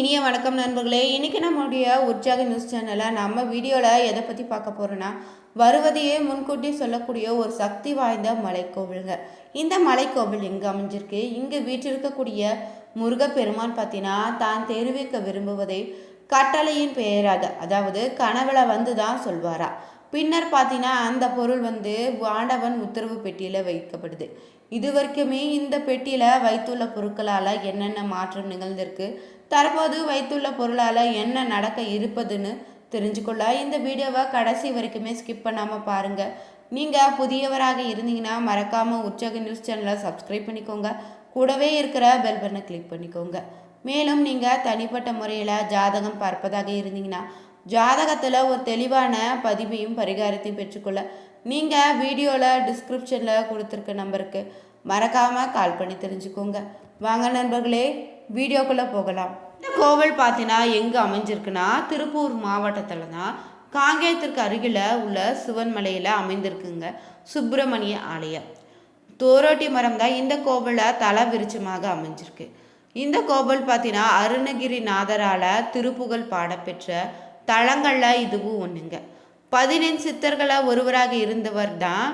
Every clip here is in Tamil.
இனிய வணக்கம் நண்பர்களே. இன்றைக்கி நம்மளுடைய உற்சாக நியூஸ் சேனலில் நம்ம வீடியோவில் எதை பற்றி பார்க்க போகிறோன்னா வருவதையே முன்கூட்டி சொல்லக்கூடிய ஒரு சக்தி வாய்ந்த மலைக்கோவிலுங்க. இந்த மலைக்கோவில் இங்கே அமைஞ்சிருக்கு? இங்கே வீற்றிருக்கக்கூடிய முருகப்பெருமான் பார்த்தீங்கன்னா தான் தெரிவிக்க விரும்புவதை கட்டளையின் பெயராக அதாவது கனவுல வந்து தான் சொல்வாரா. பின்னர் பார்த்தீங்கன்னா அந்த பொருள் வந்து வாண்டவன் உத்தரவு பெட்டியில் வைக்கப்படுது. இது வரைக்குமே இந்த பெட்டியில் வைத்துள்ள பொருட்களால் என்னென்ன மாற்றம் நிகழ்ந்திருக்கு? தற்போது வைத்துள்ள பொருளால் என்ன நடக்க இருப்பதுன்னு தெரிஞ்சுக்கொள்ள இந்த வீடியோவை கடைசி வரைக்குமே ஸ்கிப் பண்ணாமல் பாருங்கள் நீங்கள் புதியவராக இருந்தீங்கன்னா மறக்காமல் உற்சாக நியூஸ் சேனலை சப்ஸ்கிரைப் பண்ணிக்கோங்க. கூடவே இருக்கிற பெல் பட்டனை கிளிக் பண்ணிக்கோங்க. மேலும் நீங்கள் தனிப்பட்ட முறையில் ஜாதகம் பார்ப்பதாக இருந்தீங்கன்னா ஜாதகத்தில் ஒரு தெளிவான பதிவையும் பரிகாரத்தையும் பெற்றுக்கொள்ள நீங்கள் வீடியோவில் டிஸ்கிரிப்ஷனில் கொடுத்துருக்க நம்பருக்கு மறக்காமல் கால் பண்ணி தெரிஞ்சுக்கோங்க. வாங்க நண்பர்களே வீடியோக்குள்ளே போகலாம். இந்த கோவில் பார்த்தீங்கன்னா எங்கே அமைஞ்சிருக்குன்னா திருப்பூர் மாவட்டத்தில் தான் காங்கேயத்திற்கு அருகில் உள்ள சிவன் மலையில் அமைந்திருக்குங்க சுப்பிரமணிய ஆலயம். தோரோட்டி மரம் தான் இந்த கோவிலில் தல விருச்சமாக அமைஞ்சிருக்கு. இந்த கோவில் பார்த்தீங்கன்னா அருணகிரிநாதரால் திருப்புகழ் பாடப்பெற்ற தலங்களில் இதுவும் ஒன்றுங்க பதினெண் சித்தர்களை ஒருவராக இருந்தவர் தான்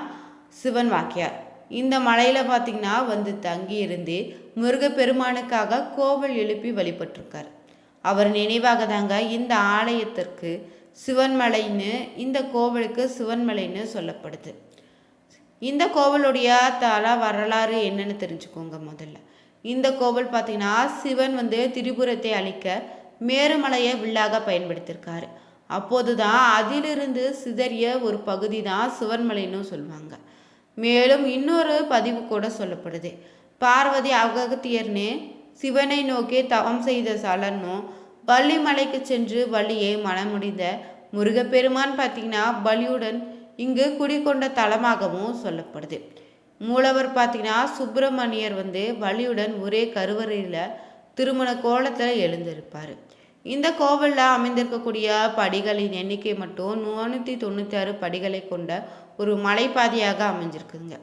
சிவன் வாக்கியார். இந்த மலையில் பார்த்தீங்கன்னா வந்து தங்கி இருந்து முருகப்பெருமானுக்காக கோவில் எழுப்பி வழிபட்டிருக்கார். அவர் நினைவாக தாங்க இந்த ஆலயத்திற்கு சிவன்மலைன்னு இந்த கோவிலுக்கு சிவன்மலைன்னு சொல்லப்படுது. இந்த கோவிலுடைய தல வரலாறு என்னன்னு தெரிஞ்சுக்கோங்க முதல்ல. இந்த கோவில் பார்த்தீங்கன்னா சிவன் வந்து திரிபுரத்தை அழிக்க மேருமலையை வில்லாக பயன்படுத்தியிருக்காரு அப்போது தான் அதிலிருந்து சிதறிய ஒரு பகுதி தான் சிவன்மலைன்னு சொல்லுவாங்க. மேலும் இன்னொரு பதிவு கூட சொல்லப்படுது. பார்வதி அகத்தியர்னு சிவனை நோக்கி தவம் செய்த சலனும் பள்ளிமலைக்கு சென்று வள்ளியை மனமுடிந்த முருகப்பெருமான் பார்த்தீங்கன்னா பலியுடன் இங்கு குடிக்கொண்ட தலமாகவும் சொல்லப்படுது. மூலவர் பார்த்தீங்கன்னா சுப்பிரமணியர் வந்து வலியுடன் ஒரே கருவறையில் திருமண கோலத்தில் எழுந்திருப்பார். இந்த கோவிலில் அமைந்திருக்கக்கூடிய படிகளின் எண்ணிக்கை மட்டும் நூற்றி தொண்ணூற்றி ஆறு படிகளை கொண்ட ஒரு மலைப்பாதையாக அமைஞ்சிருக்குங்க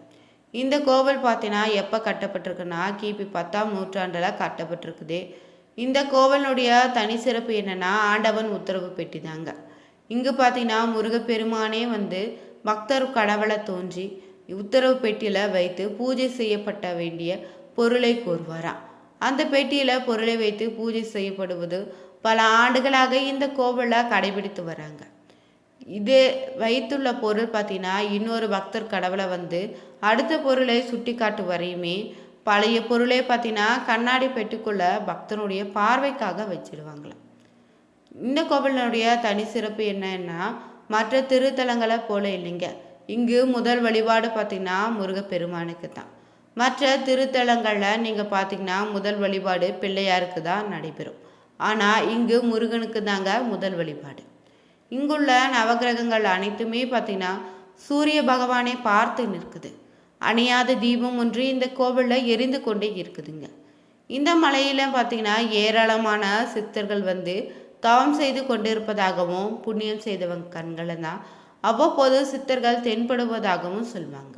இந்த கோவில் பார்த்தீங்கன்னா எப்போ கட்டப்பட்டிருக்குன்னா கிபி பத்தாம் நூற்றாண்டில் கட்டப்பட்டிருக்குது. இந்த கோவிலுடைய தனி சிறப்பு என்னென்னா ஆண்டவன் உத்தரவு பெட்டி தாங்க இங்கே பார்த்தீங்கன்னா முருகப்பெருமானே வந்து பக்தர் கடவுளை தோன்றி உத்தரவு பெட்டியில் வைத்து பூஜை செய்யப்பட்ட வேண்டிய பொருளை கூறுவாராம். அந்த பெட்டியில் பொருளை வைத்து பூஜை செய்யப்படுவது பல ஆண்டுகளாக இந்த கோவிலை கடைபிடித்து வராங்க. இது வைத்துள்ள பொருள் பார்த்தீங்கன்னா இன்னொரு பக்தர் கடவுளை வந்து அடுத்த பொருளை சுட்டி காட்டு வரையுமே பழைய பொருளே பார்த்தீங்கன்னா கண்ணாடி பெட்டிக்குள்ள பக்தனுடைய பார்வைக்காக வச்சிருவாங்களாம். இந்த கோவிலினுடைய தனி சிறப்பு என்னன்னா மற்ற திருத்தலங்களை போல இல்லைங்க. இங்கு முதல் வழிபாடு பார்த்திங்கன்னா முருகப்பெருமானுக்கு தான். மற்ற திருத்தலங்களில் நீங்கள் பார்த்தீங்கன்னா முதல் வழிபாடு பிள்ளையாருக்கு தான் நடைபெறும். ஆனால் இங்கு முருகனுக்கு தாங்க முதல் வழிபாடு. இங்குள்ள நவகிரகங்கள் அனைத்துமே பார்த்திங்கன்னா சூரிய பகவானை பார்த்து நிற்குது. அணியாத தீபம் ஒன்று இந்த கோவிலில் எரிந்து கொண்டே இருக்குதுங்க. இந்த மலையில் பார்த்திங்கன்னா ஏராளமான சித்தர்கள் வந்து தவம் செய்து கொண்டிருப்பதாகவும் புண்ணியம் செய்தவங்க கண்களை தான் அவ்வப்போது சித்தர்கள் தென்படுவதாகவும் சொல்லுவாங்க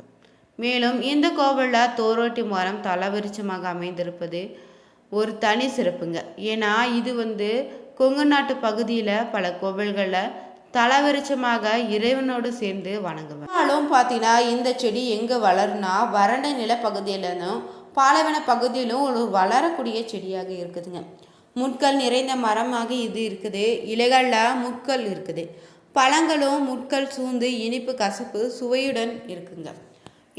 மேலும் இந்த கோவிலில் தோரோட்டி மரம் தலவிருச்சமாக அமைந்திருப்பது ஒரு தனி சிறப்புங்க. ஏன்னா இது வந்து கொங்கு நாட்டு பகுதியில் பல கோவில்களில் தலவிருச்சமாக இறைவனோடு சேர்ந்து வணங்குவேன் ஆனாலும் பார்த்தீங்கன்னா இந்த செடி எங்கே வளருனா வறண்ட நிலப்பகுதியிலும் பாலைவன பகுதியிலும் ஒரு வளரக்கூடிய செடியாக இருக்குதுங்க. முட்கள் நிறைந்த மரமாக இது இருக்குது. இலைகளில் முட்கள் இருக்குது. பழங்களும் முட்கள் சூழ்ந்து இனிப்பு கசப்பு சுவையுடன் இருக்குங்க.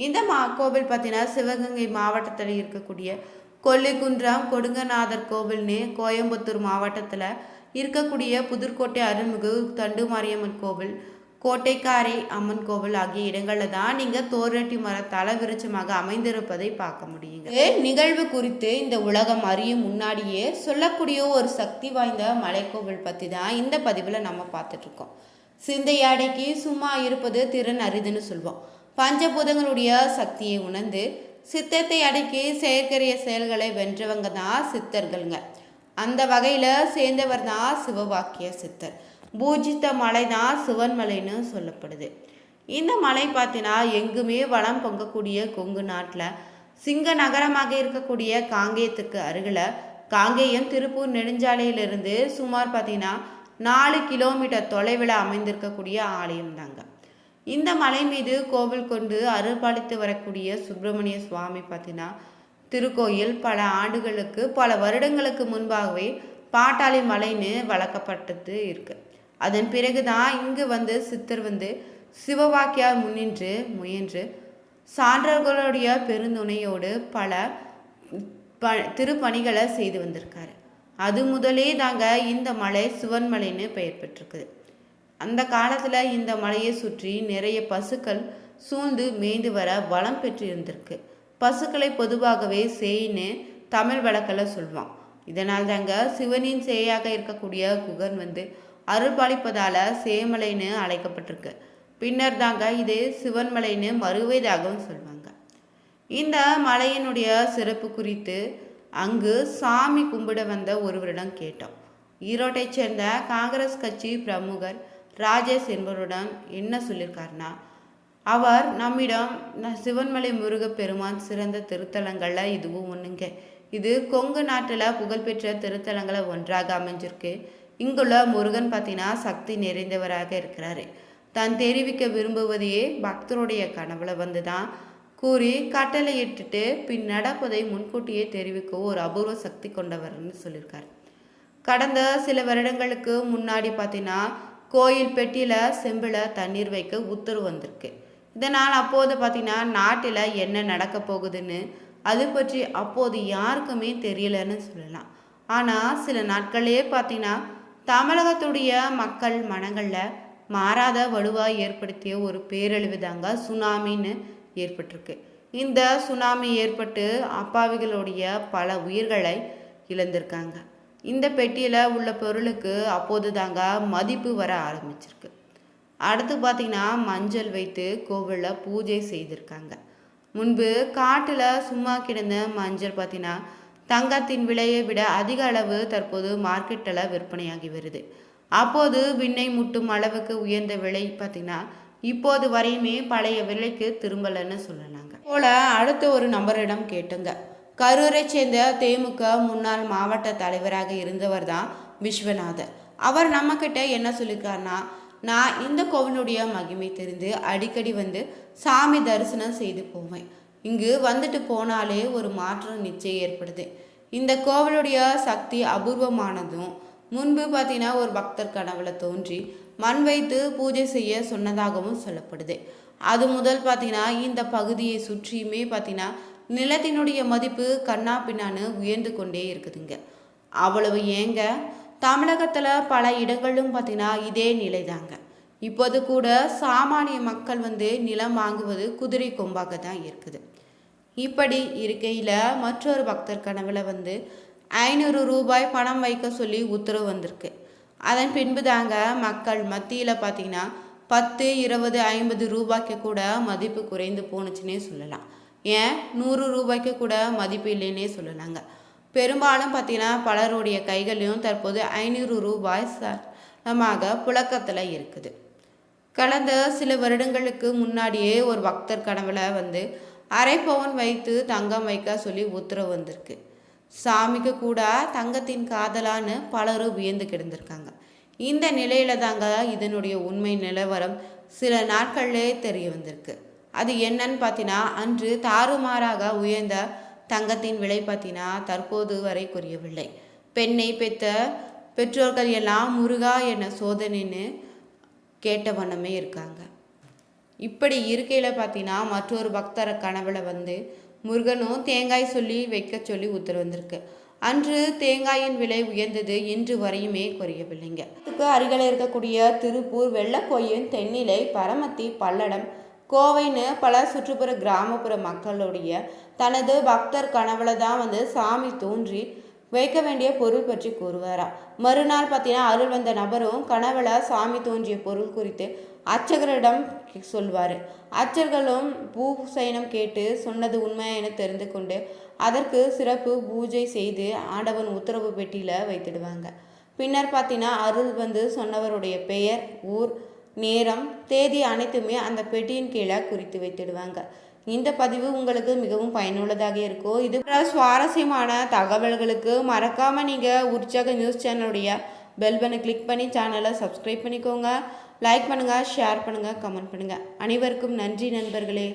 இந்த மா கோவில் பார்த்தீங்கன்னா சிவகங்கை மாவட்டத்தில் இருக்கக்கூடிய கொல்லிக்குன்றம் கொடுங்கநாதர் கோவில்னு கோயம்புத்தூர் மாவட்டத்தில் இருக்கக்கூடிய புதுர்கோட்டை அருள்மிகு தண்டு மாரியம்மன் கோவில் கோட்டைக்காரை அம்மன் கோவில் ஆகிய இடங்களில் தான் நீங்கள் தோரட்டி மர விருட்சமாக அமைந்திருப்பதை பார்க்க முடியுங்க. நிகழ்வு குறித்து இந்த உலகம் அறியும் முன்னாடியே சொல்லக்கூடிய ஒரு சக்தி வாய்ந்த மலைக்கோவில் பற்றி தான் இந்த பதிவில் நம்ம பார்த்துட்ருக்கோம் சிந்தையாடைக்கு சும்மா இருப்பது திறன் அரிதுன்னு சொல்வோம். பஞ்சபூதங்களுடைய சக்தியை உணர்ந்து சித்தத்தை அடக்கி செயற்கரிய செயல்களை வென்றவங்க தான் சித்தர்களுங்க. அந்த வகையில் சேர்ந்தவர் தான் சிவவாக்கிய சித்தர். பூஜித்த மலை தான் சிவன்மலைன்னு சொல்லப்படுது. இந்த மலை பார்த்தீங்கன்னா எங்குமே வளம் பொங்கக்கூடிய கொங்கு நாட்டில் சிங்க நகரமாக இருக்கக்கூடிய காங்கேயத்துக்கு அருகில் காங்கேயம் திருப்பூர் நெடுஞ்சாலையிலிருந்து சுமார் பார்த்தீங்கன்னா நாலு கிலோமீட்டர் தொலைவில் அமைந்திருக்கக்கூடிய ஆலயம் தாங்க இந்த மலை மீது கோவில் கொண்டு அருள்பாலித்து வரக்கூடிய சுப்பிரமணிய சுவாமி பார்த்தீங்கன்னா திருக்கோயில் பல ஆண்டுகளுக்கு பல வருடங்களுக்கு முன்பாகவே பாட்டாளி மலைன்னு வளர்க்கப்பட்டது இருக்கு. அதன் பிறகு தான் இங்கு வந்து சித்தர் வந்து சிவவாக்கியார் முன்னின்று முயன்று சான்றர்களுடைய பெருந்துணையோடு பல ப திருப்பணிகளை செய்து வந்திருக்காரு. அது முதலே தாங்க இந்த மலை சிவன்மலைன்னு பெயர் பெற்றிருக்குது. அந்த காலத்தில் இந்த மலையை சுற்றி நிறைய பசுக்கள் சூழ்ந்து மேய்ந்து வர வளம் பெற்று இருந்திருக்கு பசுக்களை பொதுவாகவே சேயின்னு தமிழ் வழக்கில் சொல்லுவான் இதனால் தாங்க சிவனின் சேயாக இருக்கக்கூடிய குகன் வந்து அருள்பாலிப்பதால் சேமலைன்னு அழைக்கப்பட்டிருக்கு. பின்னர் தாங்க இது சிவன்மலைன்னு மறுவதாகவும் சொல்லுவாங்க இந்த மலையினுடைய சிறப்பு குறித்து அங்கு சாமி கும்பிட வந்த ஒருவரிடம் கேட்டோம். ஈரோட்டை சேர்ந்த காங்கிரஸ் கட்சி பிரமுகர் ராஜேஷ் என்பவரிடம் என்ன சொல்லியிருக்காருன்னா அவர் நம்மிடம் சிவன்மலை முருகப்பெருமான் சிறந்த திருத்தலங்களில் இதுவும் ஒன்றுங்க இது கொங்கு நாட்டில் புகழ்பெற்ற திருத்தலங்களை ஒன்றாக அமைஞ்சிருக்கு. இங்குள்ள முருகன் பார்த்தீங்கன்னா சக்தி நிறைந்தவராக இருக்கிறாரு. தான் தெரிவிக்க விரும்புவதையே பக்தருடைய கனவுல வந்து தான் கூறி கட்டளையிட்டுட்டு பின் நடப்பதை முன்கூட்டியே தெரிவிக்க ஒரு அபூர்வ சக்தி கொண்டவர்னு சொல்லியிருக்காரு கடந்த சில வருடங்களுக்கு முன்னாடி பார்த்தீங்கன்னா கோயில் பெட்டியில் செம்பில் தண்ணீர் வைக்க உத்தரவு வந்திருக்கு. இதனால் அப்போது பார்த்தீங்கன்னா நாட்டில் என்ன நடக்க போகுதுன்னு அது பற்றி அப்போது யாருக்குமே தெரியலன்னு சொல்லலாம். ஆனால் சில நாட்களே பார்த்தீங்கன்னா தமிழகத்துடைய மக்கள் மனங்களில் மாறாத வலுவாக ஏற்படுத்திய ஒரு பேரழிவு தாங்க சுனாமின்னு ஏற்பட்டிருக்கு. இந்த சுனாமி ஏற்பட்டு அப்பாவிகளுடைய பல உயிர்களை இழந்திருக்காங்க. இந்த பெட்டியில் உள்ள பொருளுக்கு அப்போது தாங்க மதிப்பு வர ஆரம்பிச்சிருக்கு. அடுத்து பார்த்தீங்கன்னா மஞ்சள் வைத்து கோவிலில் பூஜை செய்திருக்காங்க. முன்பு காட்டில் சும்மா கிடந்த மஞ்சள் பார்த்தீங்கன்னா தங்கத்தின் விலையை விட அதிக அளவு தற்போது மார்க்கெட்டில் விற்பனையாகி வருது. அப்போது விண்ணை முட்டும் அளவுக்கு உயர்ந்த விலை பார்த்தீங்கன்னா இப்போது வரையுமே பழைய விலைக்கு திரும்பலைன்னு சொல்லலாங்க. போல அடுத்த ஒரு நபரிடம் கேட்டுங்க. கரூரை சேர்ந்த தேமுக முன்னாள் மாவட்ட தலைவராக இருந்தவர் தான் விஸ்வநாதர். அவர் நம்மக்கிட்ட என்ன சொல்லியிருக்காருன்னா நான் இந்த கோவிலுடைய மகிமை தெரிந்து அடிக்கடி வந்து சாமி தரிசனம் செய்து போவேன். இங்கு வந்துட்டு போனாலே ஒரு மாற்றம் நிச்சயம் ஏற்படுது. இந்த கோவிலுடைய சக்தி அபூர்வமானதும் முன்பு பார்த்தீங்கன்னா ஒரு பக்தர் கனவுல தோன்றி மண் வைத்து பூஜை செய்ய சொன்னதாகவும் சொல்லப்படுது. அது முதல் பார்த்தீங்கன்னா இந்த பகுதியை சுற்றியுமே பார்த்தீங்கன்னா நிலத்தினுடைய மதிப்பு கண்ணா பின்னான்னு உயர்ந்து கொண்டே இருக்குதுங்க. அவ்வளவு ஏங்க? தமிழகத்தில் பல இடங்களும் பார்த்தீங்கன்னா இதே நிலை தாங்க இப்போது கூட சாமானிய மக்கள் வந்து நிலம் வாங்குவது குதிரை கொம்பாக தான் இருக்குது. இப்படி இருக்கையில் மற்றொரு பக்தர் கனவில் வந்து ஐநூறு ரூபாய் பணம் வைக்க சொல்லி உத்தரவு வந்திருக்கு. அதன் பின்பு தாங்க மக்கள் மத்தியில் பார்த்தீங்கன்னா பத்து இருபது ஐம்பது ரூபாய்க்கு கூட மதிப்பு குறைந்து போணுச்சுன்னே சொல்லலாம். ஏன்? நூறு ரூபாய்க்கு கூட மதிப்பு இல்லைன்னே சொல்லலாங்க. பெரும்பாலும் பார்த்தீங்கன்னா பலருடைய கைகளிலும் தற்போது ஐநூறு ரூபாய் சரமாக புழக்கத்தில் இருக்குது. கடந்த சில வருடங்களுக்கு முன்னாடியே ஒரு பக்தர் கனவுல வந்து அரை பவுன் வைத்து தங்கம் வைக்க சொல்லி உத்தரவு வந்திருக்கு. சாமிக்கு கூட தங்கத்தின் காதலான்னு பலரும் வியந்து கிடந்திருக்காங்க. இந்த நிலையில தாங்க இதனுடைய உண்மை நிலவரம் சில நாட்கள்லே தெரிய வந்திருக்கு. அது என்னன்னு பார்த்தீங்கன்னா அன்று தாறுமாறாக உயர்ந்த தங்கத்தின் விலை பார்த்தீங்கன்னா தற்போது வரை குறையவில்லை. பெண்ணை பெற்ற பெற்றோர்கள் எல்லாம் முருகா என்ன சோதனைன்னு கேட்ட வண்ணமே இருக்காங்க. இப்படி இருக்கையில் பார்த்தீங்கன்னா மற்றொரு பக்தர் கனவுல வந்து முருகனும் தேங்காய் சொல்லி வைக்க சொல்லி உத்தரவு வந்திருக்கு. அன்று தேங்காயின் விலை உயர்ந்தது இன்று வரையுமே குறையவில்லைங்க. இதுக்கு அருகில் இருக்கக்கூடிய திருப்பூர் வெள்ளக்கோயில் தென்னிலை பரமத்தி பல்லடம் கோவைன்னு பல சுற்றுப்புற கிராமப்புற மக்களுடைய தனது பக்தர் கனவுல தான் வந்து சாமி தோன்றி வைக்க வேண்டிய பொருள் பற்றி கூறுவாரா மறுநாள் பார்த்தீங்கன்னா அருள் வந்த நபரும் கனவுல சாமி தோன்றிய பொருள் குறித்து அர்ச்சகரிடம் சொல்வார். அர்ச்சர்களும் பூசைனம் கேட்டு சொன்னது உண்மை என தெரிந்து கொண்டு அதற்கு சிறப்பு பூஜை செய்து ஆண்டவன் உத்தரவு பெட்டியில் வைத்திடுவாங்க. பின்னர் பார்த்தீங்கன்னா அருள் வந்து சொன்னவருடைய பெயர் ஊர் நேரம் தேதி அனைத்துமே அந்த பெட்டியின் கீழே குறித்து வைத்திடுவாங்க. இந்த பதிவு உங்களுக்கு மிகவும் பயனுள்ளதாக இருக்கும் இது சுவாரஸ்யமான தகவல்களுக்கு மறக்காமல் நீங்கள் உற்சாக நியூஸ் சேனலுடைய பெல் கிளிக் பண்ணி சேனலை சப்ஸ்கிரைப் பண்ணிக்கோங்க. லைக் பண்ணுங்கள் ஷேர் பண்ணுங்கள் கமெண்ட் பண்ணுங்கள் அனைவருக்கும் நன்றி நண்பர்களே.